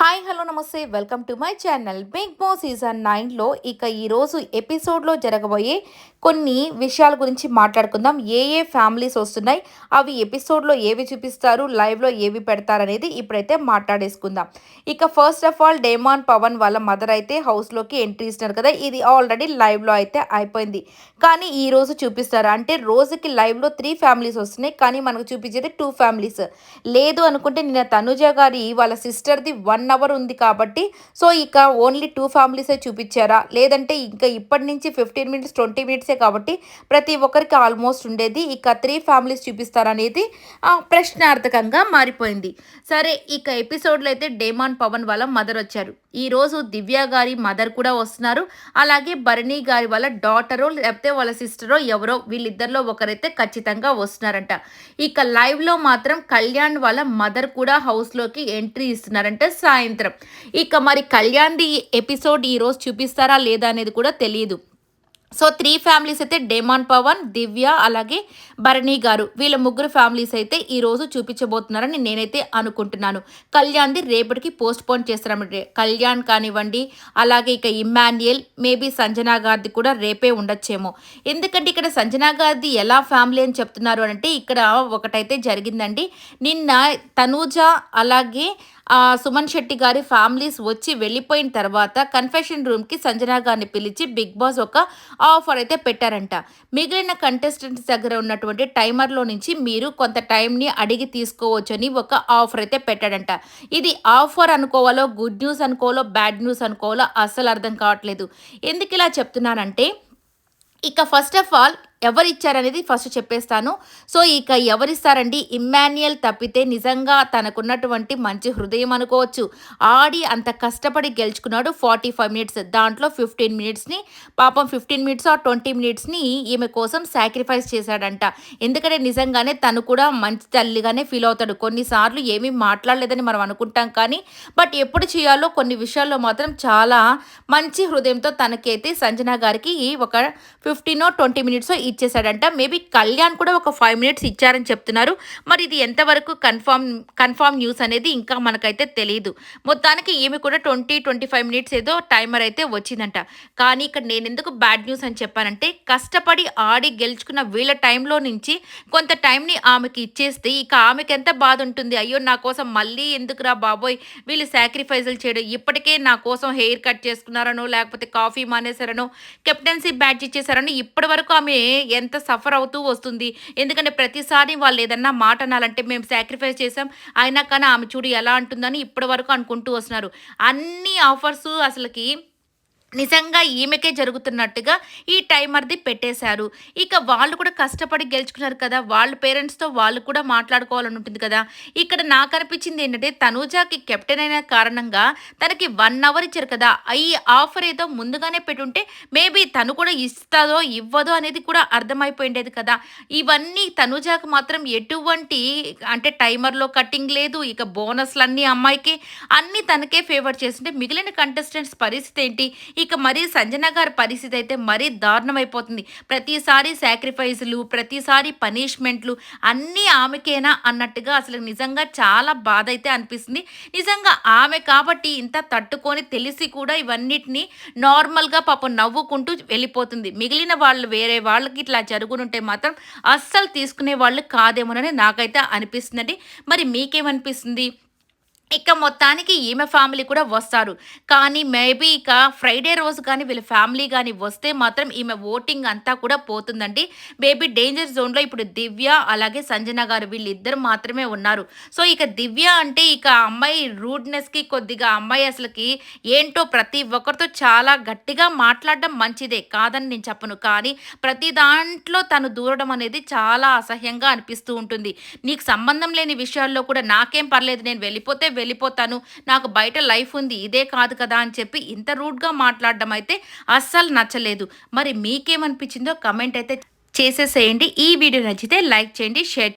Hi hello నమస్తే. Welcome to my channel. Bigg Boss season నైన్లో ఇక ఈరోజు ఎపిసోడ్లో జరగబోయే కొన్ని విషయాల గురించి మాట్లాడుకుందాం. ఏ ఏ ఫ్యామిలీస్ వస్తున్నాయి? అవి ఎపిసోడ్లో ఏవి చూపిస్తారు? లైవ్లో ఏవి పెడతారనేది ఇప్పుడైతే మాట్లాడేసుకుందాం. ఇక first of all Demon Pavan వాళ్ళ మదర్ అయితే హౌస్లోకి ఎంట్రీ ఇస్తున్నారు కదా. ఇది ఆల్రెడీ లైవ్లో అయితే అయిపోయింది. కానీ ఈ రోజు చూపిస్తారు? అంటే రోజుకి లైవ్లో త్రీ ఫ్యామిలీస్ వస్తున్నాయి. కానీ మనకు చూపించేది టూ ఫ్యామిలీస్. లేదు అనుకుంటే నిన్న తనుజ గారి వాళ్ళ సిస్టర్ది వన్ అవర్ ఉంది కాబట్టి సో ఇక ఓన్లీ టూ ఫ్యామిలీసే చూపించారా? లేదంటే ఇంకా ఇప్పటి నుంచి ఫిఫ్టీన్ మినిట్స్ ట్వంటీ మినిట్సే కాబట్టి ప్రతి ఒక్కరికి ఆల్మోస్ట్ ఉండేది. ఇక త్రీ ఫ్యామిలీస్ చూపిస్తారనేది ప్రశ్నార్థకంగా మారిపోయింది. సరే ఇక ఎపిసోడ్లో అయితే డేమాన్ పవన్ వాళ్ళ మదర్ వచ్చారు. ఈరోజు దివ్య గారి మదర్ కూడా వస్తున్నారు. అలాగే భరణి గారి వాళ్ళ డాటరో లేకపోతే వాళ్ళ సిస్టరో ఎవరో వీళ్ళిద్దరిలో ఒకరైతే ఖచ్చితంగా వస్తున్నారంట. ఇక లైవ్లో మాత్రం కళ్యాణ్ వాళ్ళ మదర్ కూడా హౌస్లోకి ఎంట్రీ ఇస్తున్నారంట సాయంత్రం. ఇక మరి కళ్యాణ్ది ఎపిసోడ్ ఈరోజు చూపిస్తారా లేదా అనేది కూడా తెలియదు సో త్రీ ఫ్యామిలీస్ అయితే డేమాన్ పవన్ దివ్య అలాగే భరణి గారు. వీళ్ళ ముగ్గురు ఫ్యామిలీస్ అయితే ఈరోజు చూపించబోతున్నారని నేనైతే అనుకుంటున్నాను. కళ్యాణ్ది రేపటికి పోస్ట్ పోన్ చేస్తారంటే కళ్యాణ్ కానివ్వండి అలాగే ఇక ఇమ్మాన్యుయల్ మేబీ సంజనా గారిది కూడా రేపే ఉండొచ్చేమో. ఎందుకంటే ఇక్కడ సంజనా గారిది ఎలా ఫ్యామిలీ అని చెప్తున్నారు అంటే ఇక్కడ ఒకటైతే జరిగిందండి. నిన్న తనూజ అలాగే సుమన్ శెట్టి గారి ఫ్యామిలీస్ వచ్చి వెళ్ళిపోయిన తర్వాత కన్ఫెషన్ రూమ్కి సంజనా గారిని పిలిచి బిగ్ బాస్ ఒక ఆఫర్ అయితే పెట్టారంట. మిగిలిన కంటెస్టెంట్స్ దగ్గర ఉన్నటువంటి టైమర్లో నుంచి మీరు కొంత టైంని అడిగి తీసుకోవచ్చు అని ఒక ఆఫర్ అయితే పెట్టాడంట. ఇది ఆఫర్ అనుకోవాలో గుడ్ న్యూస్ అనుకోవాలో బ్యాడ్ న్యూస్ అనుకోవాలో అస్సలు అర్థం కావట్లేదు. ఎందుకు ఇలా చెప్తున్నానంటే ఇక ఫస్ట్ ఆఫ్ ఆల్ ఎవరు ఇచ్చారనేది ఫస్ట్ చెప్పేస్తాను. సో ఇక ఎవరిస్తారండి? ఇమ్మాన్యుయల్ తప్పితే నిజంగా తనకున్నటువంటి మంచి హృదయం అనుకోవచ్చు. ఆడి అంత కష్టపడి గెలుచుకున్నాడు ఫార్టీ ఫైవ్ మినిట్స్ దాంట్లో ఫిఫ్టీన్ మినిట్స్ని పాపం ఫిఫ్టీన్ మినిట్స్ ఆర్ ట్వంటీ మినిట్స్ని ఈమె కోసం సాక్రిఫైస్ చేశాడంట. ఎందుకంటే నిజంగానే తను కూడా మంచి తల్లిగానే ఫీల్ అవుతాడు. కొన్నిసార్లు ఏమీ మాట్లాడలేదని మనం అనుకుంటాం కానీ బట్ ఎప్పుడు చేయాలో కొన్ని విషయాల్లో మాత్రం చాలా మంచి హృదయంతో తనకైతే సంజన గారికి ఒక ఫిఫ్టీనో ట్వంటీ మినిట్స్ ఇచ్చేశాడంట. మేబీ కళ్యాణ్ కూడా ఒక ఫైవ్ మినిట్స్ ఇచ్చారని చెప్తున్నారు. మరి ఇది ఎంతవరకు కన్ఫామ్ కన్ఫామ్ న్యూస్ అనేది ఇంకా మనకైతే తెలియదు మొత్తానికి ఈమె కూడా ట్వంటీ ట్వంటీ ఫైవ్ మినిట్స్ ఏదో టైమర్ అయితే వచ్చిందంట. కానీ ఇక్కడ నేను ఎందుకు బ్యాడ్ న్యూస్ అని చెప్పానంటే కష్టపడి ఆడి గెలుచుకున్న వీళ్ళ టైంలో నుంచి కొంత టైంని ఆమెకి ఇచ్చేస్తే ఇక ఆమెకి ఎంత బాధ ఉంటుంది. అయ్యో నా కోసం మళ్ళీ ఎందుకురా బాబోయ్? వీళ్ళు సాక్రిఫైజులు చేయడం. ఇప్పటికే నా కోసం హెయిర్ కట్ చేసుకున్నారనో లేకపోతే కాఫీ మానేశారనో కెప్టెన్సీ బ్యాచ్ ఇచ్చేసారనో ఇప్పటి వరకు ఆమె ఎంత సఫర్ అవుతూ వస్తుంది. ఎందుకంటే ప్రతిసారి వాళ్ళు ఏదన్నా మాట అనాలంటే మేము సాక్రిఫైస్ చేసాం అయినా కానీ ఆమె చూడు ఎలా అంటుందని ఇప్పటి వరకు అనుకుంటూ వస్తున్నారు. అన్ని ఆఫర్స్ అసలుకి నిజంగా ఈమెకే జరుగుతున్నట్టుగా ఈ టైమర్ది పెట్టేశారు. ఇక వాళ్ళు కూడా కష్టపడి గెలుచుకున్నారు కదా వాళ్ళ పేరెంట్స్తో వాళ్ళు కూడా మాట్లాడుకోవాలని ఉంటుంది కదా. ఇక్కడ నాకు అనిపించింది ఏంటంటే తనూజాకి కెప్టెన్ అయిన కారణంగా తనకి వన్ అవర్ ఇచ్చారు కదా. ఈ ఆఫర్ ఏదో ముందుగానే పెట్టుంటే మేబీ తను కూడా ఇస్తుందో ఇవ్వదో అనేది కూడా అర్థమైపోయిండేది కదా. ఇవన్నీ తనూజాకి మాత్రం ఎటువంటి అంటే టైమర్లో కట్టింగ్ లేదు ఇక బోనస్లన్నీ అమ్మాయికి అన్నీ తనకే ఫేవర్ చేస్తుంటే మిగిలిన కంటెస్టెంట్స్ పరిస్థితి ఏంటి? ఇక మరీ సంజన గారి పరిస్థితి అయితే మరీ దారుణమైపోతుంది. ప్రతిసారి సాక్రిఫైస్లు ప్రతిసారి పనిష్మెంట్లు అన్నీ ఆమెకేనా అన్నట్టుగా అసలు నిజంగా చాలా బాధ అయితే అనిపిస్తుంది. నిజంగా ఆమె కాబట్టి ఇంత తట్టుకొని తెలిసి కూడా ఇవన్నిటిని నార్మల్గా పాపం నవ్వుకుంటూ వెళ్ళిపోతుంది. మిగిలిన వాళ్ళు వేరే వాళ్ళకి ఇట్లా జరుగునుంటే మాత్రం అస్సలు తీసుకునే వాళ్ళు కాదేమోనని నాకైతే అనిపిస్తుందండి. మరి మీకేమనిపిస్తుంది? ఇక మొత్తానికి ఈమె ఫ్యామిలీ కూడా వస్తారు. కానీ మేబీ ఇక ఫ్రైడే రోజు కానీ వీళ్ళ ఫ్యామిలీ కానీ వస్తే మాత్రం ఈమె ఓటింగ్ అంతా కూడా పోతుందండి. బేబీ డేంజర్ జోన్లో ఇప్పుడు దివ్య అలాగే సంజన గారు వీళ్ళిద్దరు మాత్రమే ఉన్నారు. సో ఇక దివ్య అంటే ఇక అమ్మాయి రూడ్నెస్కి కొద్దిగా అమ్మాయి అసలుకి ఏంటో ప్రతి ఒక్కరితో చాలా గట్టిగా మాట్లాడడం మంచిదే కాదని నేను చెప్పను. కానీ ప్రతి దాంట్లో తను దూరడం అనేది చాలా అసహ్యంగా అనిపిస్తూ ఉంటుంది. నీకు సంబంధం లేని విషయాల్లో కూడా నాకేం పర్లేదు నేను వెళ్ళిపోతే వెళ్ళిపోతాను. నాకు బయట లైఫ్ ఉంది ఇదే కాదు కదా అని చెప్పి ఇంత రూడ్గా మాట్లాడడం అయితే అస్సలు నచ్చలేదు. మరి మీకేమనిపించిందో కమెంట్ అయితే చేసేసేయండి. ఈ వీడియో నచ్చితే లైక్ చేయండి షేర్